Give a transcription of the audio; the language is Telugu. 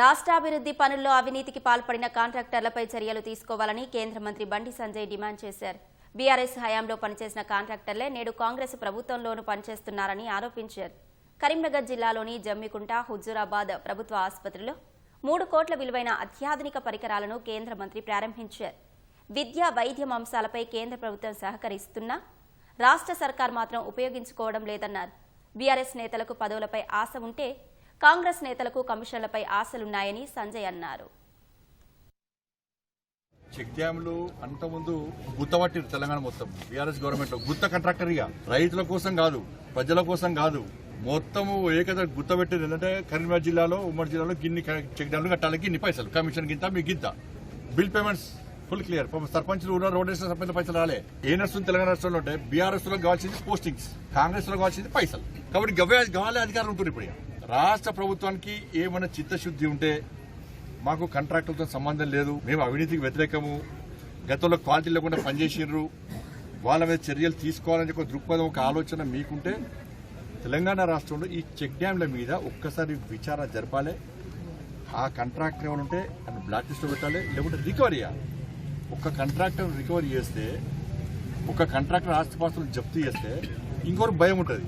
రాష్ట్రాభివృద్ధి పనుల్లో అవినీతికి పాల్పడిన కాంట్రాక్టర్లపై చర్యలు తీసుకోవాలని కేంద్ర మంత్రి బండి సంజయ్ డిమాండ్ చేశారు. బీఆర్ఎస్ హయాంలో పనిచేసిన కాంట్రాక్టర్లే నేడు కాంగ్రెస్ ప్రభుత్వంలోనూ పనిచేస్తున్నారని ఆరోపించారు. కరీంనగర్ జిల్లాలోని జమ్మికుంట హుజూరాబాద్ ప్రభుత్వ ఆసుపత్రిలో మూడు కోట్ల విలువైన అత్యాధునిక పరికరాలను కేంద్ర మంత్రి ప్రారంభించారు. విద్యా వైద్యం అంశాలపై కేంద్ర ప్రభుత్వం సహకరిస్తున్నా రాష్ట్ర సర్కార్ మాత్రం ఉపయోగించుకోవడం లేదన్నారు. బీఆర్ఎస్ నేతలకు పదవులపై ఆశ ఉంటే కాంగ్రెస్ నేతలకు కమిషన్లపై ఆశలున్నాయని సంజయ్ అన్నారు. చెక్ డ్యామ్లు అంతకుముందు గుత్తపట్టిరు తెలంగాణ మొత్తం. బీఆర్ఎస్ గవర్నమెంట్లో గుత్త కాంట్రాక్టర్ రైతుల కోసం కాదు ప్రజల కోసం కాదు. మొత్తము ఏకద గుత్త ఏంటంటే కరీంనగర్ జిల్లాలో ఉమ్మడి జిల్లాలో గిన్ని చెక్ డ్యామ్లు కట్టాలి గిన్ని పైసలు కమిషన్ గింత మీ గింత. Bill payments full clear. సర్పంచ్లు ఉన్న రోడ్ వేసిన సర్పంచ్ పైసలు రాలే. ఏ నడుస్తుంది తెలంగాణ రాష్ట్రంలో ఉంటే బీఆర్ఎస్లో కావాల్సింది పోస్టింగ్స్ కాంగ్రెస్లో కావాల్సింది పైసలు. కాబట్టి గవ్వే గవాలే అధికారులు ఉంటుంది ఇప్పుడు రాష్ట్ర ప్రభుత్వానికి ఏమైనా చిత్తశుద్ధి ఉంటే మాకు కాంట్రాక్టులతో సంబంధం లేదు. మేము అవినీతికి వ్యతిరేకము. గతంలో క్వాలిటీ లేకుండా పనిచేసిండ్రు వాళ్ళ మీద చర్యలు తీసుకోవాలని ఒక దృక్పథం ఒక ఆలోచన మీకుంటే తెలంగాణ రాష్ట్రంలో ఈ చెక్ డ్యాంల మీద ఒక్కసారి విచారణ జరపాలి. ఆ కాంట్రాక్టర్ ఎవరు ఉంటే ఆయన బ్లాక్ లిస్ట్లో పెట్టాలి. లేకుంటే రికవరీ చేయాలి ఒక కాంట్రాక్టర్ రికవరీ చేస్తే ఒక కాంట్రాక్టర్ ఆస్తిపాస్తులు జప్తు చేస్తే ఇంకొకరు భయం ఉంటుంది.